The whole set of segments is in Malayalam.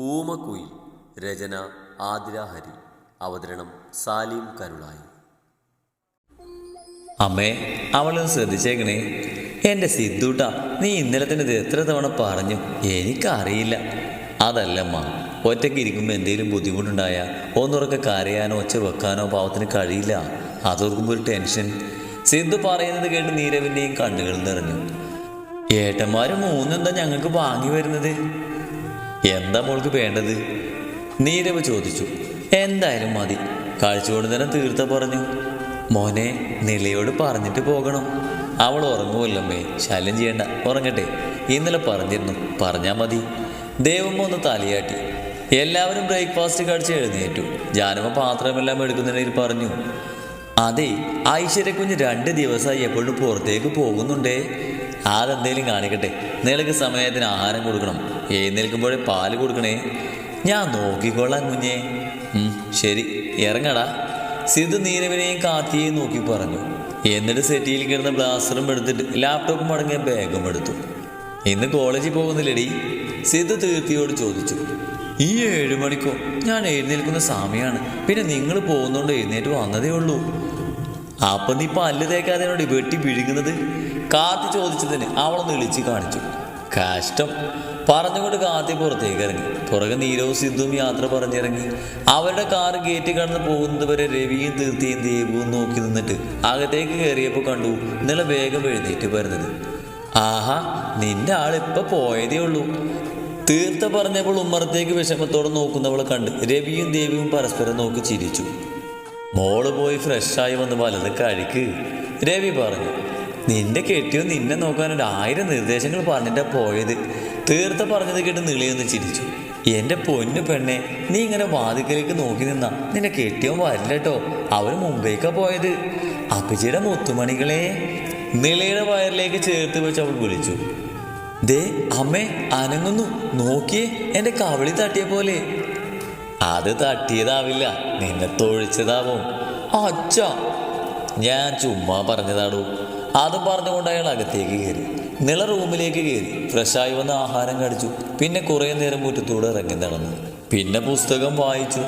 ഊമക്കുയിൽ രചന ആതിര ഹരി അവതരണം സാലിം കരുളായി. അമ്മേ അവളൊന്ന് ശ്രദ്ധിച്ചേക്കണേ. എന്റെ സിദ്ധൂട്ട നീ ഇന്നലെ തന്നെ ഇത് എത്ര തവണ പറഞ്ഞു? എനിക്കറിയില്ല. അതല്ലമ്മ ഒറ്റയ്ക്ക് ഇരിക്കുമ്പോൾ എന്തെങ്കിലും ബുദ്ധിമുട്ടുണ്ടായാൽ ഒന്നുറക്കെ കരയാനോ ഒച്ച വെക്കാനോ പാവത്തിന് കഴിയില്ല. അതോർക്കുമ്പോൾ ഒരു ടെൻഷൻ. സിദ്ധു പറയുന്നത് കേട്ട് നീരവിന്റെയും കണ്ണുകൾ നിറഞ്ഞു. ഏട്ടന്മാർ മൂന്നെന്താ ഞങ്ങൾക്ക് വാങ്ങി വരുന്നത്? എന്താ മോൾക്ക് വേണ്ടത്? നീരവ് ചോദിച്ചു. എന്തായാലും മതി. കാഴ്ചകൊണ്ട് തന്നെ തീർത്ത പറഞ്ഞു. മോനെ നിലയോട് പറഞ്ഞിട്ട് പോകണം. അവൾ ഉറങ്ങുമല്ലമ്മേ ശല്യം ചെയ്യണ്ട. ഉറങ്ങട്ടെ. ഇന്നലെ പറഞ്ഞിരുന്നു. പറഞ്ഞാൽ മതി. ദേവമ്മ ഒന്ന് തലയാട്ടി. എല്ലാവരും ബ്രേക്ക്ഫാസ്റ്റ് കഴിച്ച് എഴുന്നേറ്റു. ജാനമ്മ പാത്രമെല്ലാം എടുക്കുന്നതിനിടയിൽ പറഞ്ഞു അതെ ഐശ്വര്യക്കുഞ്ഞ് രണ്ട് ദിവസമായി എപ്പോഴും പുറത്തേക്ക് പോകുന്നുണ്ടേ. അതെന്തേലും കാണിക്കട്ടെ. നിനക്ക് സമയത്തിന് ആഹാരം കൊടുക്കണം. എഴുന്നേൽക്കുമ്പോഴേ പാൽ കൊടുക്കണേ. ഞാൻ നോക്കിക്കൊള്ളാം കുഞ്ഞേ. ശരി. ഇറങ്ങടാ. സിധു നീരവിനെയും കാത്തിയെയും നോക്കി പറഞ്ഞു. എന്നിട്ട് സെറ്റിയിൽ കിടന്ന ബ്ലാസ്റ്ററും എടുത്തിട്ട് ലാപ്ടോപ്പും അടങ്ങിയ ബാഗും എടുത്തു. ഇന്ന് കോളേജിൽ പോകുന്നില്ലടി. സിധു തീർത്തിയോട് ചോദിച്ചു. ഈ ഏഴു മണിക്കോ? ഞാൻ എഴുന്നേൽക്കുന്ന സമയമാണ് പിന്നെ നിങ്ങൾ പോകുന്നോണ്ട് എഴുന്നേറ്റ് വന്നതേ ഉള്ളൂ. അപ്പൊ നീ പല്ല് തേക്കാതെ വെട്ടി പിഴുങ്ങുന്നത്? കാത്തി ചോദിച്ചതിന് അവളൊന്ന് വിളിച്ചു കാണിച്ചു. കഷ്ടം പറഞ്ഞുകൊണ്ട് കാത്തി പുറത്തേക്ക് ഇറങ്ങി. പുറകെ നീരവും സിദ്ധുവും യാത്ര പറഞ്ഞിറങ്ങി. അവരുടെ കാർ ഗേറ്റ് കടന്ന് പോകുന്നത് വരെ രവിയും തീർത്തിയും ദീപവും നോക്കി നിന്നിട്ട് അകത്തേക്ക് കയറിയപ്പോൾ കണ്ടു ഇന്നലെ വേഗം എഴുന്നേറ്റ് വരുന്നത്. ആഹാ നിന്റെ ആൾ ഇപ്പൊ പോയതേ ഉള്ളൂ. തീർത്ത പറഞ്ഞപ്പോൾ ഉമ്മറത്തേക്ക് വിഷമത്തോടെ നോക്കുന്നവളെ കണ്ട് രവിയും ദേവിയും പരസ്പരം നോക്കി ചിരിച്ചു. മോൾ പോയി ഫ്രഷായി വന്ന് വലത് കഴിക്ക്. രവി പറഞ്ഞു നിന്റെ കെട്ടിയോ? നിന്നെ നോക്കാൻ ഒരു ആയിരം നിർദ്ദേശങ്ങൾ പറഞ്ഞിട്ടാ പോയത്. തീർത്ത പറഞ്ഞത് കേട്ട് നിളിയൊന്ന് ചിരിച്ചു. എന്റെ പൊന്നു പെണ്ണെ നീ ഇങ്ങനെ വാതിക്കലേക്ക് നോക്കി നിന്നാ നിന്റെ കെട്ടിയോ വരില്ല കേട്ടോ അവർ മുംബൈക്കാ പോയത്. അഭിജിയുടെ മുത്തുമണികളെ. നിളയുടെ വയറിലേക്ക് ചേർത്ത് വെച്ച് അവൾ വിളിച്ചു. ദേ അമ്മേ അനങ്ങുന്നു. നോക്കിയേ എന്റെ കവിളി തട്ടിയ പോലെ. അത് തട്ടിയതാവില്ല. നിന്നെ തൊഴിച്ചതാവും. അച്ഛ. ഞാൻ ചുമ്മാ പറഞ്ഞതാടൂ. അതും പറഞ്ഞുകൊണ്ട് അയാൾ അകത്തേക്ക് കയറി. നിള റൂമിലേക്ക് കയറി. ഫ്രഷായി വന്ന് ആഹാരം കഴിച്ചു. പിന്നെ കുറേ നേരം മുറ്റത്തൂടെ ഇറങ്ങി നടന്നു. പിന്നെ പുസ്തകം വായിച്ചു.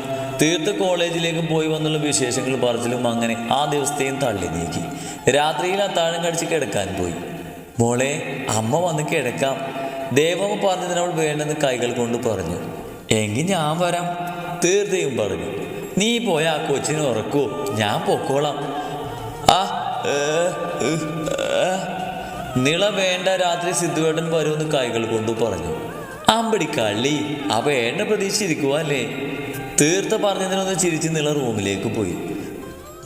തീർത്ത് കോളേജിലേക്ക് പോയി വന്നുള്ള വിശേഷങ്ങൾ പറച്ചിലും അങ്ങനെ ആ ദിവസത്തെയും തള്ളി നീക്കി. രാത്രിയിൽ അത്താഴം കഴിച്ച് കിടക്കാൻ പോയി. മോളെ അമ്മ വന്ന് കിടക്കാം. ദേവമ്മ പറഞ്ഞതിന് അവൾ വേണ്ടെന്ന് കൈകൾ കൊണ്ട് പറഞ്ഞു. എങ്കിൽ ഞാൻ വരാം തീർത്തയും പറഞ്ഞു. നീ പോയ ആ കൊച്ചിനെ ഉറക്കൂ. ഞാൻ പൊക്കോളാം. ആ. നിള വേണ്ട രാത്രി സിദ്ധുവേട്ടൻ വരുമെന്ന് കൈകൾ കൊണ്ടു പറഞ്ഞു. അമ്പടി കള്ളി അവ ഏണ്ട പ്രതീക്ഷിച്ചിരിക്കുക അല്ലേ? തീർത്ത പറഞ്ഞതിനൊന്ന് ചിരിച്ച് നിള റൂമിലേക്ക് പോയി.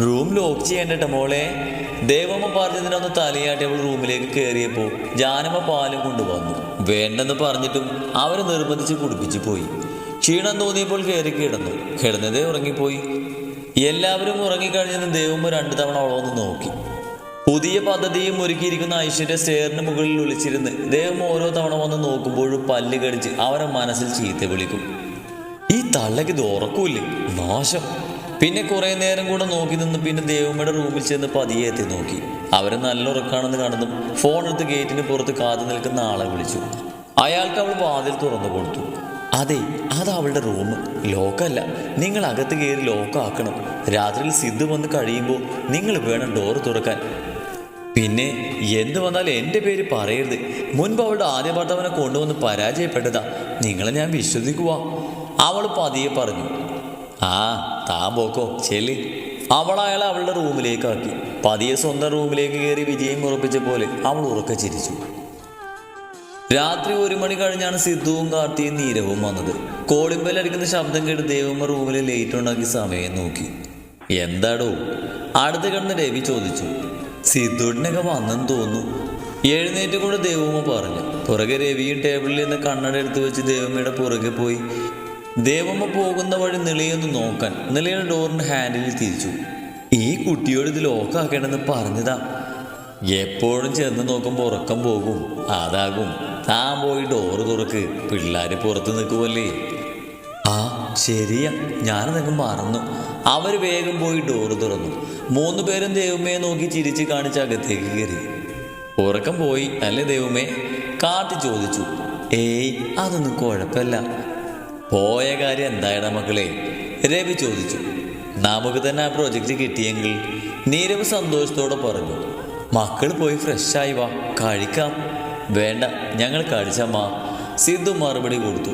റൂം ലോക്ക് ചെയ്യേണ്ടട്ട മോളെ? ദേവമ്മ പറഞ്ഞതിനൊന്ന് തലയാട്ടി അവൾ റൂമിലേക്ക് കയറിയപ്പോൾ ജാനമ്മ പാലും കൊണ്ടുവന്നു. വേണ്ടെന്ന് പറഞ്ഞിട്ടും അവരെ നിർബന്ധിച്ച് കുടിപ്പിച്ചു പോയി. ക്ഷീണം തോന്നിയപ്പോൾ കയറി കിടന്നു. കിടന്നതേ ഉറങ്ങിപ്പോയി. എല്ലാവരും ഉറങ്ങിക്കഴിഞ്ഞെന്ന് ദേവമ്മ രണ്ടു തവണ അവളൊന്ന് നോക്കി. പുതിയ പദ്ധതിയും ഒരുക്കിയിരിക്കുന്ന ഐശ്വര്യ സ്റ്റെയറിന് മുകളിൽ ഒളിച്ചിരുന്ന് ദേവം ഓരോ തവണ വന്ന് നോക്കുമ്പോഴും പല്ല് കടിച്ച് അവരെ മനസ്സിൽ ചീത്ത വിളിക്കും. ഈ തള്ളക്ക് ഇത് ഉറക്കൂല്ലേ? നാശം. പിന്നെ കുറേ നേരം കൂടെ നോക്കി നിന്ന് പിന്നെ ദേവമ്മയുടെ റൂമിൽ ചെന്ന് പതിയെ എത്തി നോക്കി. അവരെ നല്ല ഉറക്കാണെന്ന് കാണുന്നു ഫോൺ എടുത്ത് ഗേറ്റിന് പുറത്ത് കാത്തു നിൽക്കുന്ന ആളെ വിളിച്ചു. അയാൾക്ക് അവൾ വാതിൽ തുറന്നു കൊടുത്തു. അതെ അത് അവളുടെ റൂം. ലോക്കല്ല. നിങ്ങൾ അകത്ത് കയറി ലോക്കാക്കണം. രാത്രിയിൽ സിദ്ധു വന്ന് കഴിയുമ്പോൾ നിങ്ങൾ വേണം ഡോറ് തുറക്കാൻ. പിന്നെ എന്ത് വന്നാലും എന്റെ പേര് പറയരുത്. മുൻപ് അവളുടെ ആദ്യ ഭർത്താവിനെ കൊണ്ടുവന്ന് പരാജയപ്പെട്ടതാ. നിങ്ങളെ ഞാൻ വിശ്വസിക്കുവാ. അവൾ പതിയെ പറഞ്ഞു ആ താൻ പോക്കോ ചെല്ലി. അവൾ അവളുടെ റൂമിലേക്ക് ആക്കി. പതിയെ സ്വന്തം റൂമിലേക്ക് കയറി വിജയം ഉറപ്പിച്ച പോലെ അവൾ ഉറക്കെ ചിരിച്ചു. രാത്രി ഒരു മണി കഴിഞ്ഞാണ് സിദ്ധുവും കാർത്തിയും നീരവും വന്നത്. കോളിമ്പലടിക്കുന്ന ശബ്ദം കേട്ട് ദേവമ്മ റൂമിൽ ലേറ്റ് ഉണ്ടാക്കി സമയം നോക്കി. എന്താടോ? അടുത്ത് കിടന്ന് രവി ചോദിച്ചു സിദ്ധുവിനൊക്കെ വന്നെന്ന് തോന്നുന്നു. എഴുന്നേറ്റ് കൂടെ ദേവമ്മ പറഞ്ഞു. പുറകെ രവിയും ടേബിളിൽ നിന്ന് കണ്ണട എടുത്ത് വെച്ച് ദേവമ്മയുടെ പുറകെ പോയി. ദേവമ്മ പോകുന്ന വഴി നിളയൊന്ന് നോക്കാൻ നിളയുടെ ഡോറിന്റെ ഹാൻഡിലിൽ തിരിച്ചു. ഈ കുട്ടിയോട് ഇത് ലോക്കാക്കണമെന്ന് പറഞ്ഞതാ. എപ്പോഴും ചെന്ന് നോക്കുമ്പോൾ ഉറക്കം പോകും. അതാകും. താൻ പോയി ഡോറ് തുറക്ക്. പിള്ളേർ പുറത്ത് നിൽക്കുമല്ലേ ആ ശരിയാ. ഞാനതങ്ങ് മറന്നു. അവർ വേഗം പോയി ഡോറ് തുറന്നു. മൂന്ന് പേരും ദൈവമേ നോക്കി ചിരിച്ച് കാണിച്ച് അകത്തേക്ക് കയറി. ഉറക്കം പോയി അല്ലേ ദൈവമേ? കാട്ടി ചോദിച്ചു ഏയ് അതൊന്നും കുഴപ്പമില്ല. പോയ കാര്യം എന്തായടാ മക്കളെ? രവി ചോദിച്ചു നമുക്ക് തന്നെ ആ പ്രോജക്റ്റ് കിട്ടിയെങ്കിൽ? നീരവ് സന്തോഷത്തോടെ പറഞ്ഞു മക്കൾ പോയി ഫ്രഷായി വാ കഴിക്കാം. വേണ്ട ഞങ്ങൾ കഴിച്ചമ്മ സിദ്ധു മറുപടി കൊടുത്തു.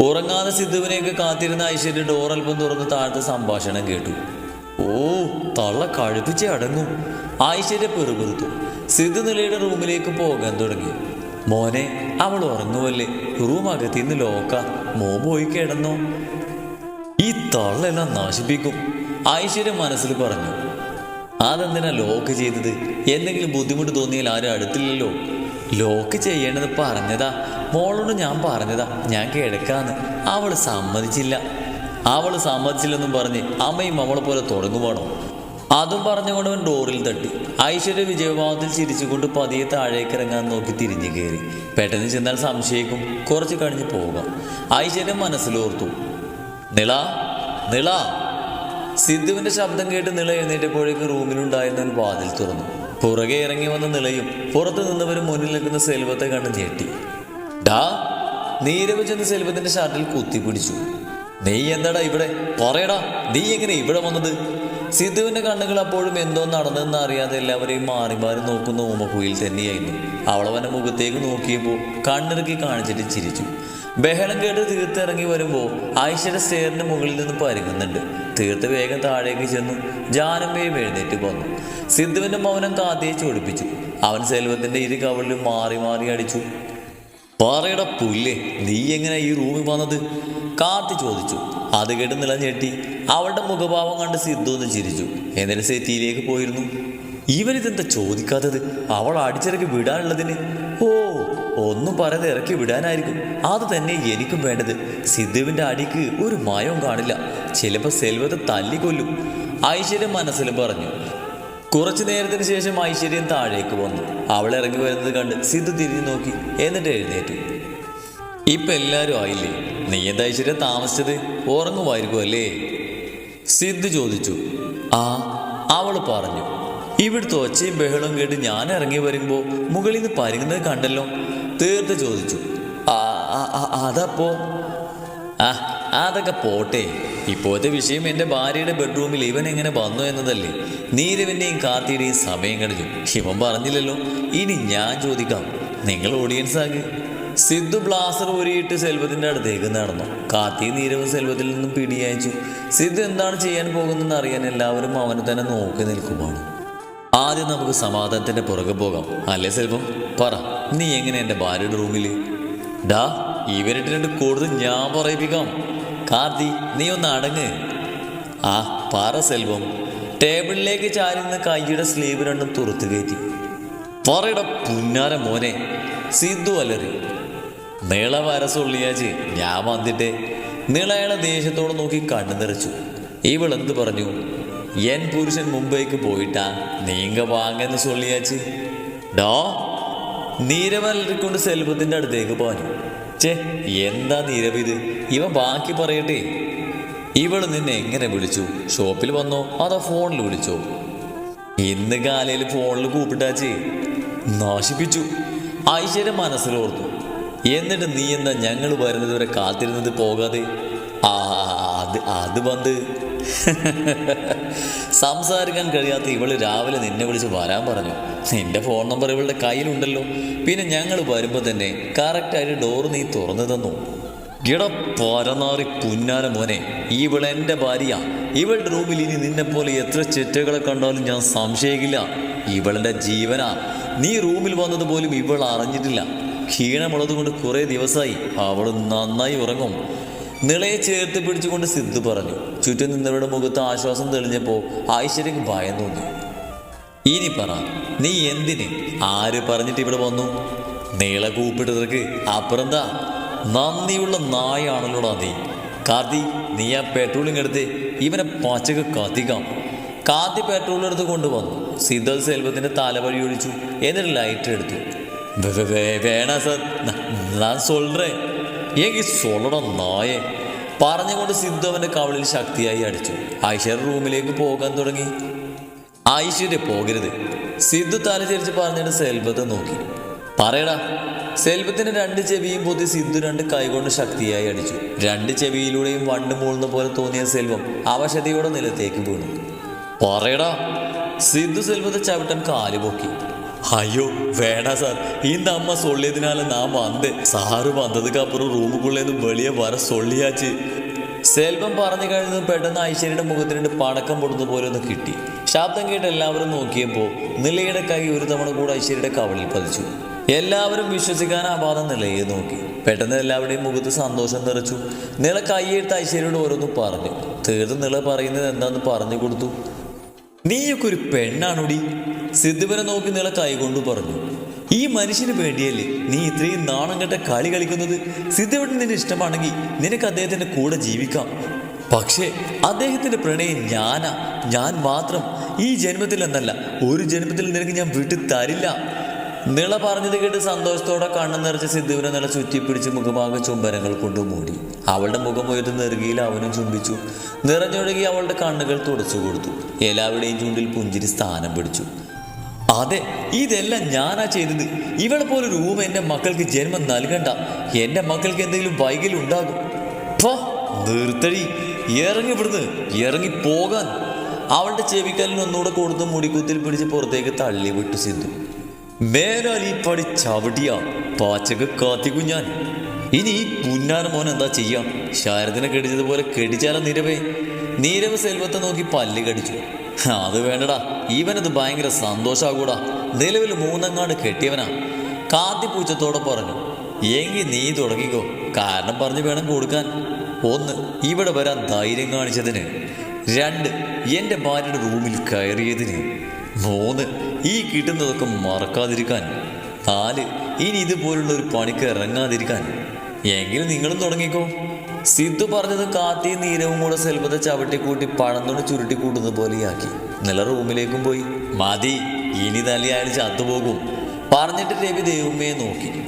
ഉറങ്ങാതെ സിദ്ധുവിനെയൊക്കെ കാത്തിരുന്ന ഐശ്വര്യ ഡോറൽപ്പം തുറന്ന് താഴത്തെ സംഭാഷണം കേട്ടു. ഓ തള്ള കഴുപ്പിച്ച് അടങ്ങും ഐശ്വര്യ സിദ്ധു നിലയുടെ റൂമിലേക്ക് പോകാൻ തുടങ്ങി. മോനെ അവൾ ഉറങ്ങുമല്ലേ റൂം അകത്തിന്ന് ലോക്ക. മോ പോയി കിടന്നോ? ഈ തള്ളെല്ലാം നാശിപ്പിക്കും. ഐശ്വര്യ മനസ്സിൽ പറഞ്ഞു. അതെന്തിനാ ലോക്ക് ചെയ്തത്? എന്തെങ്കിലും ബുദ്ധിമുട്ട് തോന്നിയാൽ ആരും അടുത്തില്ലല്ലോ. ലോക്ക് ചെയ്യേണ്ടത് പറഞ്ഞതാ. മോളോട് ഞാൻ പറഞ്ഞതാ. ഞാൻ കിടക്കാന്ന്. അവൾ സമ്മതിച്ചില്ല. അവൾ സമ്മതിച്ചില്ലെന്നും പറഞ്ഞ് അമ്മയും അവളെ പോലെ തുടങ്ങുവാണോ? അതും പറഞ്ഞുകൊണ്ട് അവൻ ഡോറിൽ തട്ടി. ഐശ്വര്യ വിജയഭാവത്തിൽ ചിരിച്ചുകൊണ്ട് പതിയെ താഴേക്ക് ഇറങ്ങാൻ നോക്കി തിരിഞ്ഞു കയറി. പെട്ടെന്ന് ചെന്നാൽ സംശയിക്കും. കുറച്ച് കഴിഞ്ഞ് പോകാം. ഐശ്വര്യം മനസ്സിലോർത്തു. നിള നിള. സിദ്ധുവിന്റെ ശബ്ദം കേട്ട് നിള എഴുന്നേറ്റപ്പോഴേക്ക് റൂമിലുണ്ടായിരുന്നവൻ വാതിൽ തുറന്നു. പുറകെ ഇറങ്ങി വന്ന നിളയും പുറത്തു നിന്നവരും മുന്നിൽ നിൽക്കുന്ന സെൽവത്തെ കണ്ട് ഞെട്ടി. ഡാ നീരവ് ചെന്ന് സെൽവത്തിന്റെ ഷർട്ടിൽ കുത്തിപ്പിടിച്ചു നീ എന്താടാ ഇവിടെ? പറയടാ നീ എങ്ങനെ ഇവിടെ വന്നത്? സിദ്ധുവിന്റെ കണ്ണുകൾ അപ്പോഴും എന്തോ നടന്നെന്ന് അറിയാതെ എല്ലാവരെയും മാറി മാറി നോക്കുന്ന ഊമക്കുയിൽ തന്നെയായിരുന്നു. അവളവന്റെ മുഖത്തേക്ക് നോക്കിയപ്പോൾ കണ്ണിറുക്കി കാണിച്ചിട്ട് ചിരിച്ചു. ബഹളം കേട്ട് തീർത്തിറങ്ങി വരുമ്പോൾ ഐശ്വര്യ സ്റ്റെയറിന് മുകളിൽ നിന്ന് പരുങ്ങുന്നുണ്ട്. തീർത്ത് വേഗം താഴേക്ക് ചെന്നു ജാനമ്മയും എഴുന്നേറ്റ് വന്നു. സിദ്ധുവിന്റെ മൗനം കാത്തിയെ ചൊടിപ്പിച്ചു അവൻ സെൽവത്തിന്റെ ഇരു കവളിലും മാറി മാറി അടിച്ചു. പറയട പുല്ലേ നീ എങ്ങനെ ഈ റൂമിൽ വന്നത്? കാർത്തി ചോദിച്ചു അത് കേട്ട് നിലഞ്ഞെട്ടി അവളുടെ മുഖഭാവം കണ്ട് സിദ്ധു ഒന്ന് ചിരിച്ചു. എന്നിട്ട് സെറ്റിയിലേക്ക് പോയിരുന്നു. ഇവരിതെന്താ ചോദിക്കാത്തത്? അവൾ അടിച്ചിറക്കി വിടാനുള്ളതിന്? ഓ ഒന്നും പറയാതെ ഇറക്കി വിടാനായിരിക്കും. അത് തന്നെ എനിക്കും വേണ്ടത്. സിദ്ധുവിന്റെ അടിക്ക് ഒരു മയവും കാണില്ല. ചിലപ്പോൾ സെൽവത്തെ തല്ലിക്കൊല്ലും ഐശ്വര്യം മനസ്സിലും പറഞ്ഞു. കുറച്ചു നേരത്തിന് ശേഷം ഐശ്വര്യം താഴേക്ക് വന്നു. അവൾ ഇറങ്ങി വരുന്നത് കണ്ട് സിദ്ധു തിരിഞ്ഞു നോക്കി. എന്നിട്ട് എഴുന്നേറ്റു. ഇപ്പൊ എല്ലാരും ആയില്ലേ? നീ എന്താ ഐശ്വര്യ താമസിച്ചത്? ഉറങ്ങുമായിരിക്കും അല്ലേ? സിദ്ധു ചോദിച്ചു. ആ അവൾ പറഞ്ഞു. ഇവിടുത്തെ ഒച്ചയും ബഹളവും കേട്ട് ഞാൻ ഇറങ്ങി വരുമ്പോ മുകളിൽ നിന്ന് പരുങ്ങുന്നത് കണ്ടല്ലോ. തീർത്ത് ചോദിച്ചു. അതപ്പോ? ആ അതൊക്കെ പോട്ടെ. ഇപ്പോഴത്തെ വിഷയം എന്റെ ഭാര്യയുടെ ബെഡ്റൂമിൽ ഇവൻ എങ്ങനെ വന്നു എന്നതല്ലേ. നീരവിന്റെയും കാർത്തിയുടെയും സമയം കഴിഞ്ഞു. ഇവൻ പറഞ്ഞില്ലല്ലോ. ഇനി ഞാൻ ചോദിക്കാം. നിങ്ങൾ ഓഡിയൻസ് ആകെ സിദ്ധു ബ്ലാസർ ഊരിയിട്ട് സെൽവത്തിന്റെ അടുത്തേക്ക് നടന്നു. കാത്തി നീരവ് സെൽവത്തിൽ നിന്നും പിടിയയച്ചു. സിദ്ധു എന്താണ് ചെയ്യാൻ പോകുന്നതെന്ന് അറിയാൻ എല്ലാവരും അവനെ തന്നെ നോക്കി നിൽക്കുമാണ് ആദ്യം നമുക്ക് സമാധാനത്തിന്റെ പുറകെ പോകാം. അല്ലേ സെൽവം? പറ നീ എങ്ങനെ എന്റെ ഭാര്യയുടെ റൂമിൽ ഡാ ഇവരുടെ രണ്ട് കൂടുതൽ ഞാൻ പറയിപ്പിക്കാം. കാർത്തി നീ ഒന്ന് അടങ്ങ്. ആ പറ സെൽവം. ടേബിളിലേക്ക് ചാരി നിന്ന് കൈയുടെ സ്ലീവ് രണ്ടും തുറത്തു കയറ്റി. പറയുടെ പുന്നാര മോനെ. സിദ്ധു അലറി. നീള വരസുള്ളിയാച്ച് ഞാൻ വന്നിട്ട്. നീളയാളെ ദേഷ്യത്തോട് നോക്കി കണ്ണു നിറച്ചു. ഇവളെന്ത് പറഞ്ഞു എൻ പുരുഷൻ മുംബൈക്ക് പോയിട്ടാ നീങ്ക വാങ്ങെന്ന് സൊള്ളിയാച്ചി ഡോ നീരവലറിക്കൊണ്ട് സെൽവത്തിന്റെ അടുത്തേക്ക് പോഞ്ഞു. ചേ എന്താ നീരവ് ഇത്? ഇവ ബാക്കി പറയട്ടെ. ഇവൾ നിന്നെ എങ്ങനെ വിളിച്ചു? ഷോപ്പിൽ വന്നോ അതോ ഫോണിൽ വിളിച്ചോ? ഇന്ന് കാലയിൽ ഫോണിൽ കൂപ്പിട്ടാച്ചേ നാശിപ്പിച്ചു. ഐശ്വര്യം മനസ്സിലോർത്തു. എന്നിട്ട് നീ എന്താ ഞങ്ങൾ വരുന്നത് വരെ കാത്തിരുന്നത് പോകാതെ? ആ അത് അത് വന്ന് സംസാരിക്കാൻ കഴിയാത്ത ഇവൾ രാവിലെ നിന്നെ വിളിച്ച് വരാൻ പറഞ്ഞു. നിന്റെ ഫോൺ നമ്പർ ഇവളുടെ കയ്യിലുണ്ടല്ലോ. പിന്നെ ഞങ്ങൾ വരുമ്പോൾ തന്നെ കറക്റ്റായിട്ട് ഡോർ നീ തുറന്നു തന്നു. ഇട പരനാറി പുന്നാര മോനെ ഇവളെന്റെ ഭാര്യ. ഇവളുടെ റൂമിൽ ഇനി നിന്നെ പോലെ എത്ര ചെറ്റുകളെ കണ്ടാലും ഞാൻ സംശയിക്കില്ല. ഇവളുടെ ജീവനാ. നീ റൂമിൽ വന്നത് പോലും ഇവൾ അറിഞ്ഞിട്ടില്ല. ക്ഷീണമുള്ളത് കൊണ്ട് കുറേ ദിവസമായി അവൾ നന്നായി ഉറങ്ങും. നിളയെ ചേർത്ത് പിടിച്ചുകൊണ്ട് സിദ്ധു പറഞ്ഞു ചുറ്റും നിന്നവരുടെ മുഖത്ത് ആശ്വാസം തെളിഞ്ഞപ്പോൾ ഐശ്വര്യക്ക് ഭയം തോന്നി. ഇനി പറ നീ എന്തിന്? ആര് പറഞ്ഞിട്ട് ഇവിടെ വന്നു? നീള കൂപ്പിട്ടതർക്ക് അപ്പുറന്താ നന്ദിയുള്ള നായാണല്ലോടാ നീ. കാർത്തി നീ ആ പെട്രോളിങ് എടുത്ത് ഇവനെ പച്ചക്ക് കത്തിക്കാം. കാത്തി പെട്രോൾ എടുത്ത് കൊണ്ടുവന്നു. സിദ്ധൽ സെൽവത്തിന്റെ തലവഴി ഒഴിച്ചു എന്നിട്ട് ലൈറ്റ് എടുത്തു. "വേ- വേ- വേ- വേണ സർ ഞാൻ സൊല്ലേ എങ്കി സൊല്ലണം നായേ. പറഞ്ഞുകൊണ്ട് സിദ്ധു അവന്റെ കവളിൽ ശക്തിയായി അടിച്ചു. ഐശ്വര്യ റൂമിലേക്ക് പോകാൻ തുടങ്ങി. ഐശ്വര്യ പോകരുത്. സിദ്ധു തലചരിച്ച് പറഞ്ഞിട്ട് സെൽബത്തെ നോക്കി. പറയടാ സെൽബത്തിന് രണ്ട് ചെവിയും പൊത്തി സിദ്ധു രണ്ട് കൈകൊണ്ട് ശക്തിയായി അടിച്ചു. രണ്ട് ചെവിയിലൂടെയും വണ്ട് മൂളുന്ന പോലെ തോന്നിയ സെൽവം അവശതയോടെ നിലത്തേക്ക് വീണു. പറയടാ സിദ്ധു സെൽവത്തെ ചവിട്ടൻ കാൽ പൊക്കി. അയ്യോ വേണ്ട സാർ இந்த அம்மா சொல்லியதுனால நான் வந்தேன் சாரு வந்ததுக்கு அப்புறம் റൂമുക്കുള്ളേന്ന് വെളിയെ വര സൊള്ളിയാച്ച് സെൽവം പറഞ്ഞു കഴിഞ്ഞത് പെട്ടെന്ന് ഐശ്വര്യയുടെ മുഖത്തിനിട്ട് പടക്കം പൊടുന്ന പോലെ ഒന്ന് കിട്ടി ശബ്ദം കേട്ട് എല്ലാവരും നോക്കിയപ്പോൾ നിലയുടെ കൈ ഒരു തവണ കൂടെ ഐശ്വര്യയുടെ കവളിൽ പതിച്ചു എല്ലാവരും വിശ്വസിക്കാനാവാതെ നിലയെ നോക്കി പെട്ടെന്ന് എല്ലാവരുടെയും മുഖത്ത് സന്തോഷം നിറച്ചു നില കൈയെടുത്ത് ഐശ്വര്യയോട് ഓരോന്ന് പറഞ്ഞു തീർത്ത് നില പറയുന്നത് എന്താന്ന് പറഞ്ഞു കൊടുത്തു നീയൊക്കെ ഒരു പെണ്ണാണോടി? സിദ്ധുവിനെ നോക്കി നില കൈകൊണ്ട് പറഞ്ഞു. ഈ മനുഷ്യന് വേണ്ടിയല്ലേ നീ ഇത്രയും നാണം കെട്ട കളി കളിക്കുന്നത്? സിദ്ധുവിന് നിന്റെ ഇഷ്ടമാണെങ്കിൽ നിനക്ക് അദ്ദേഹത്തിന്റെ കൂടെ ജീവിക്കാം. പക്ഷേ അദ്ദേഹത്തിന്റെ പ്രണയം ഞാനാ. ഞാൻ മാത്രം. ഈ ജന്മത്തിൽ എന്നല്ല ഒരു ജന്മത്തിൽ നിനക്ക് ഞാൻ വിട്ടു തരില്ല. നിള പറഞ്ഞത് കേട്ട് സന്തോഷത്തോടെ കണ്ണു നിറച്ച് സിദ്ധുവിനെ നില ചുറ്റിപ്പിടിച്ച് മുഖമാകെ ചുംബനങ്ങൾ കൊണ്ട് മൂടി. അവളുടെ മുഖം ഉയർത്തി നെറുകയിൽ അവനും ചുംബിച്ചു. നിറഞ്ഞൊഴുകി അവളുടെ കണ്ണുകൾ തുടച്ചു കൊടുത്തു. എല്ലാവരുടെയും ചുണ്ടിൽ പുഞ്ചിരി സ്ഥാനം പിടിച്ചു. അതെ ഇതെല്ലാം ഞാനാ ചെയ്തത്. ഇവളെ പോലെ രൂപ എന്റെ മക്കൾക്ക് ജന്മം നൽകണ്ട. എന്റെ മക്കൾക്ക് എന്തെങ്കിലും വൈകൽ ഉണ്ടാകും. നിർത്തടി. ഇറങ്ങി ഇവിടുന്ന്. ഇറങ്ങി പോകാൻ. അവളുടെ ചെവിക്കല്ലിന് ഒന്നുകൂടെ കൊടുത്ത് മുടിക്കുത്തിൽ പിടിച്ച് പുറത്തേക്ക് തള്ളി വിട്ടു സിദ്ധു മേലാൽ ഈ പടി ചവിട്ടിയ പാച്ചക്ക് കാത്തിക്കു ഞാൻ. ഇനി ഈ പുന്നാര മോൻ എന്താ ചെയ്യാം? ശാരദിനെ കടിച്ചതുപോലെ കടിച്ചാലോ നീരവേ? നീരവ് സെൽവത്തെ നോക്കി പല്ല് കടിച്ചു. അത് വേണ്ടടാ. ഇവനത് ഭയങ്കര സന്തോഷാകൂടാ. നിലവിൽ മൂന്നങ്ങാട് കെട്ടിയവനാ. കാത്തിപ്പൂച്ചത്തോടെ പറഞ്ഞു എങ്കിൽ നീ തുടങ്ങിക്കോ. കാരണം പറഞ്ഞ് വേണം കൊടുക്കാൻ. ഒന്ന് ഇവിടെ വരാൻ ധൈര്യം കാണിച്ചതിന്. രണ്ട് എന്റെ ഭാര്യയുടെ റൂമിൽ കയറിയതിന്. മൂന്ന്. ഈ കിട്ടുന്നതൊക്കെ മറക്കാതിരിക്കാൻ. നാല്. ഇനി ഇതുപോലുള്ള ഒരു പണിക്ക് ഇറങ്ങാതിരിക്കാൻ. എങ്കിൽ നിങ്ങളും തുടങ്ങിക്കോ. സിദ്ധു പറഞ്ഞത് കാത്തിയും നീരവും കൂടെ സെൽവത്തെ ചവിട്ടിക്കൂട്ടി പഴന്തുണി ചുരുട്ടി കൂട്ടുന്ന പോലെയാക്കി. നില റൂമിലേക്കും പോയി. മതി. ഇനി തലയായാലും ചത്തുപോകും. പറഞ്ഞിട്ട് രവി ദേവുമ്മയെ നോക്കി.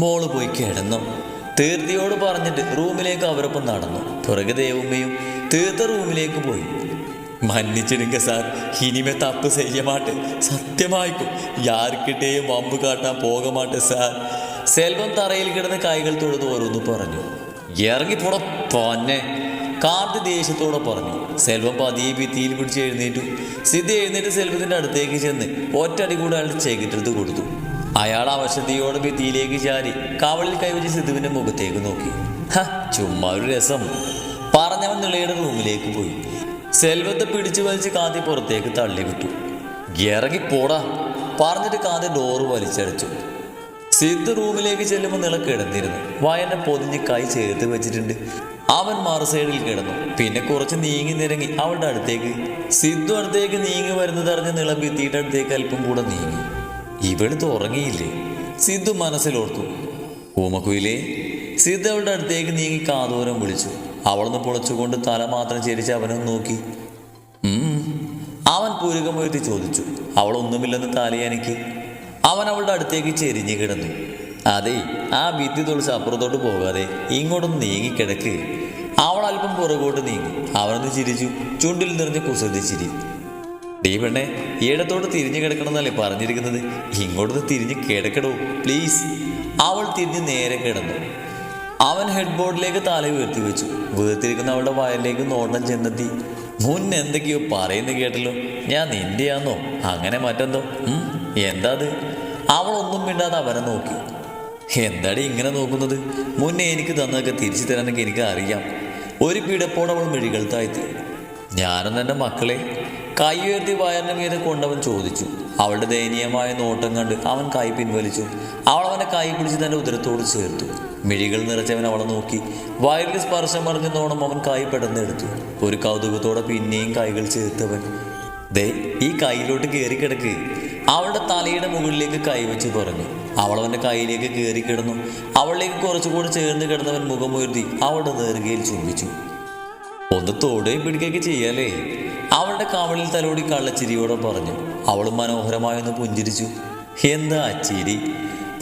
മോൾ പോയി കിടന്നു. തീർത്തിയോട് പറഞ്ഞിട്ട് റൂമിലേക്ക് അവരൊപ്പം നടന്നു. പുറകെ ദേവുമ്മയും തീർത്ത റൂമിലേക്ക് പോയി. മன்னிச்சிடுங்க സാർ ഇനിമേ തപ്പ് ചെയ്യമാട്ടെ. സത്യമായിക്കും. യാർക്കിട്ടേയും വമ്പ് കാട്ടാൻ പോകമാട്ടെ സാർ. സെൽവം തറയിൽ കിടന്ന് കൈകൾ തൊഴുത് ഓരോന്ന് പറഞ്ഞു. ഇറങ്ങിപ്പോട പൊന്നെ. കാർഡ് ദേഷ്യത്തോടെ പറഞ്ഞു. സെൽവം പതിയെ ഭിത്തിയിൽ പിടിച്ച് എഴുന്നേറ്റു. സിദ്ധി എഴുന്നേറ്റ് സെൽവത്തിന്റെ അടുത്തേക്ക് ചെന്ന് ഒറ്റടി കൂടെ അയാൾ ചെകിട്ടെടുത്ത് കൊടുത്തു. അയാൾ അവശതയോടെ ഭിത്തിയിലേക്ക് ചാരി കവളിൽ കൈവച്ച് സിദ്ധുവിന്റെ മുഖത്തേക്ക് നോക്കി. ഹ ചുമ്മാ ഒരു രസം. പറഞ്ഞവൻ നിളയുടെ റൂമിലേക്ക് പോയി. സെൽവത്തെ പിടിച്ചു വലിച്ച് കാതി പുറത്തേക്ക് തള്ളിവിട്ടു. ഇറങ്ങി പോടാ പറഞ്ഞിട്ട് കാതി ഡോറ് വലിച്ചടിച്ചു. സിദ്ധ് റൂമിലേക്ക് ചെല്ലുമ്പോൾ നില കിടന്നിരുന്നു. വയനെ പൊതിഞ്ഞ് കൈ ചേർത്ത് വെച്ചിട്ടുണ്ട്. അവൻ മറു സൈഡിൽ കിടന്നു. പിന്നെ കുറച്ച് നീങ്ങി നിരങ്ങി അവളുടെ അടുത്തേക്ക്. സിദ്ധു അടുത്തേക്ക് നീങ്ങി വരുന്നതറിഞ്ഞ് നിള ഭിത്തിയുടെ അടുത്തേക്ക് അല്പം കൂടെ നീങ്ങി. ഇവിടുത്തെ ഉറങ്ങിയില്ലേ? സിദ്ധു മനസ്സിലോർത്തു. ഊമക്കുയിലേ സിദ്ധ അവളുടെ അടുത്തേക്ക് നീങ്ങി കാതോരം വിളിച്ചു. അവളൊന്ന് പൊളിച്ചുകൊണ്ട് തല മാത്രം ചേരിച്ച് അവനൊന്ന് നോക്കി. അവൻ പൂരകമുയർത്തി ചോദിച്ചു അവളൊന്നുമില്ലെന്ന് തലയനക്ക്? അവൻ അവളുടെ അടുത്തേക്ക് ചെരിഞ്ഞു കിടന്നു. അതെ ആ ഭിത്തി തുളിച്ച് അപ്പുറത്തോട്ട് പോകാതെ ഇങ്ങോട്ടൊന്ന് നീങ്ങി കിടക്ക്. അവൾ അല്പം പുറകോട്ട് നീങ്ങി. അവനൊന്ന് ചിരിച്ചു ചുണ്ടിൽ നിറഞ്ഞ കുസൃതി ചിരി. ഡീ പെണ്ണെ ഇടത്തോട്ട് തിരിഞ്ഞു കിടക്കണമെന്നല്ലേ പറഞ്ഞിരിക്കുന്നത്? ഇങ്ങോട്ടൊന്ന് തിരിഞ്ഞ് കിടക്കടോ പ്ലീസ്. അവൾ തിരിഞ്ഞ് നേരെ കിടന്നു. അവൻ ഹെഡ് ബോർഡിലേക്ക് തല ഉയർത്തി വെച്ചു. വീർത്തിരിക്കുന്ന അവളുടെ വയലിലേക്ക് നോട്ടം ചെന്നെത്തി. മുൻ എന്തൊക്കെയോ പറയുന്നത് കേട്ടല്ലോ. ഞാൻ നിന്റെയാന്നോ? അങ്ങനെ മറ്റെന്തോ? എന്താ അത്? അവൾ ഒന്നും മിണ്ടാതെ അവനെ നോക്കി. എന്താടി ഇങ്ങനെ നോക്കുന്നത്? മുന്നേ എനിക്ക് തന്നതൊക്കെ തിരിച്ചു തരാനൊക്കെ എനിക്ക് അറിയാം. ഒരു പിടപ്പോടെ അവൾ മിഴികൾ താഴ്ത്തി എന്റെ മക്കളെ? കൈ ഉയർത്തി വയറിന് മീതെ കൊണ്ടവൻ ചോദിച്ചു. അവളുടെ ദയനീയമായ നോട്ടം കണ്ട് അവൻ കൈ പിൻവലിച്ചു. അവൾ അവനെ കൈ പിടിച്ച് തന്റെ ഉദരത്തോട് ചേർത്തു. മിഴികൾ നിറച്ചവൻ അവളെ നോക്കി. വയറിൽ സ്പർശം അറിഞ്ഞെന്നോണം അവൻ കായ് പെടന്നെടുത്തു ഒരു കൗതുകത്തോടെ പിന്നെയും കൈകൾ ചേർത്തവൻ. ദേ ഈ കൈയിലോട്ട് കയറി കിടക്ക്. അവളുടെ തലയുടെ മുകളിലേക്ക് കൈവച്ച് പറഞ്ഞു. അവൾ അവന്റെ കയ്യിലേക്ക് കയറി കിടന്നു. അവളിലേക്ക് കുറച്ചുകൂടി ചേർന്ന് കിടന്നവൻ മുഖമുയർത്തി അവളുടെ നേറുകയിൽ ചുംബിച്ചു. ഒന്ന് തോടുകയും പിടിക്കുകയൊക്കെ ചെയ്യാലേ. അവളുടെ കവളിൽ തലോടി കള്ളച്ചിരിയോടെ പറഞ്ഞു. അവളും മനോഹരമായൊന്ന് പുഞ്ചിരിച്ചു. എന്താ ചിരി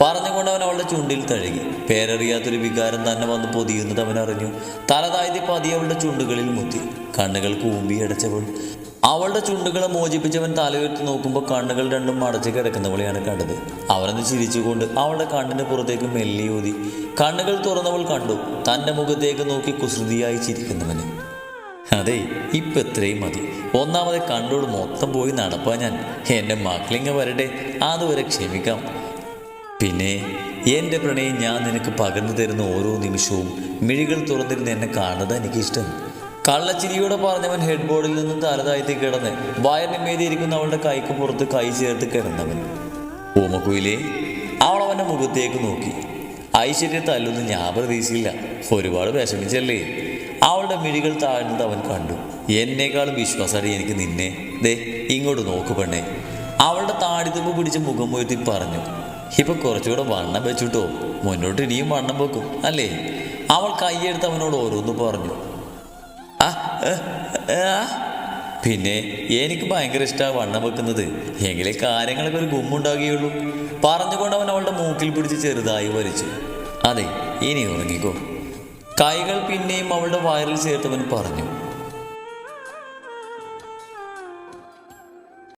പറഞ്ഞുകൊണ്ട് അവൻ അവളുടെ ചുണ്ടിൽ തഴുകി. പേരറിയാത്തൊരു വികാരം തന്നെ വന്ന് പൊതിയുന്നത് അവൻ അറിഞ്ഞു. തലതായി താഴ്ത്തി പതിയെ അവളുടെ ചുണ്ടുകളിൽ മുത്തി. കണ്ണുകൾ കൂമ്പി അടച്ചവൾ. അവളുടെ ചുണ്ടുകളെ മോചിപ്പിച്ചവൻ തലയുയർത്തി നോക്കുമ്പോൾ കണ്ണുകൾ രണ്ടും അടച്ചു കിടക്കുന്നവളെയാണ് കണ്ടത്. അവനൊന്ന് ചിരിച്ചുകൊണ്ട് അവളുടെ കണ്ണിന് പുറത്തേക്ക് മെല്ലിയൂതി കണ്ണുകൾ തുറന്നവൾ കണ്ടു. തന്റെ മുഖത്തേക്ക് നോക്കി കുസൃതിയായി ചിരിക്കുന്നവന്. അതെ ഇപ്പം എത്രയും മതി. ഒന്നാമതെ കണ്ടോട് മൊത്തം പോയി നടപ്പാൻ ഞാൻ. എന്റെ മക്കളിങ്ങ വരട്ടെ. അതുവരെ ക്ഷമിക്കാം. പിന്നെ എന്റെ പ്രണയം ഞാൻ നിനക്ക് പകർന്നു തരുന്ന ഓരോ നിമിഷവും മിഴികൾ തുറന്നിരുന്ന് എന്നെ കാണുന്നത് എനിക്കിഷ്ടം. കള്ളച്ചിരിയോടെ പറഞ്ഞവൻ ഹെഡ് ബോർഡിൽ നിന്നും തലതാഴ്ത്തി കിടന്ന് വയറിനുമേതിയിരിക്കുന്ന അവളുടെ കൈക്ക് പുറത്ത് കൈ ചേർത്ത് കിടന്നവൻ. ഓമക്കുയിലെ അവൾ അവന്റെ മുഖത്തേക്ക് നോക്കി. ഐശ്വര്യ തല്ലൊന്നും ഞാൻ പ്രതീക്ഷയില്ല ഒരുപാട് വിഷമിച്ചല്ലേ? അവളുടെ മിഴികൾ താഴ്ന്നത് അവൻ കണ്ടു. എന്നേക്കാളും വിശ്വാസമായി എനിക്ക് നിന്നെ. ദേ ഇങ്ങോട്ട് നോക്കു പെണ്ണേ. അവളുടെ താടിത്തുമ്പ് പിടിച്ച് മുഖം ഉയർത്തി പറഞ്ഞു. ഇപ്പൊ കുറച്ചുകൂടെ വണ്ണം വെച്ചിട്ടോ. മുന്നോട്ട് ഇനിയും വണ്ണം വെക്കും അല്ലേ? അവൾ കൈയെടുത്ത് അവനോട് ഓരോന്ന് പറഞ്ഞു. പിന്നെ എനിക്ക് ഭയങ്കര ഇഷ്ടമാണ് വണ്ണം വെക്കുന്നത്. എങ്കിലേ കാര്യങ്ങളൊക്കെ ഒരു ഗുമ്മുണ്ടാകുകയുള്ളൂ. പറഞ്ഞുകൊണ്ട് അവൻ അവളുടെ മൂക്കിൽ പിടിച്ച് ചെറുതായി വലിച്ചു. അതെ ഇനി ഉറങ്ങിക്കോ. കൈകൾ പിന്നെയും അവളുടെ വയറിൽ ചേർത്തവൻ പറഞ്ഞു.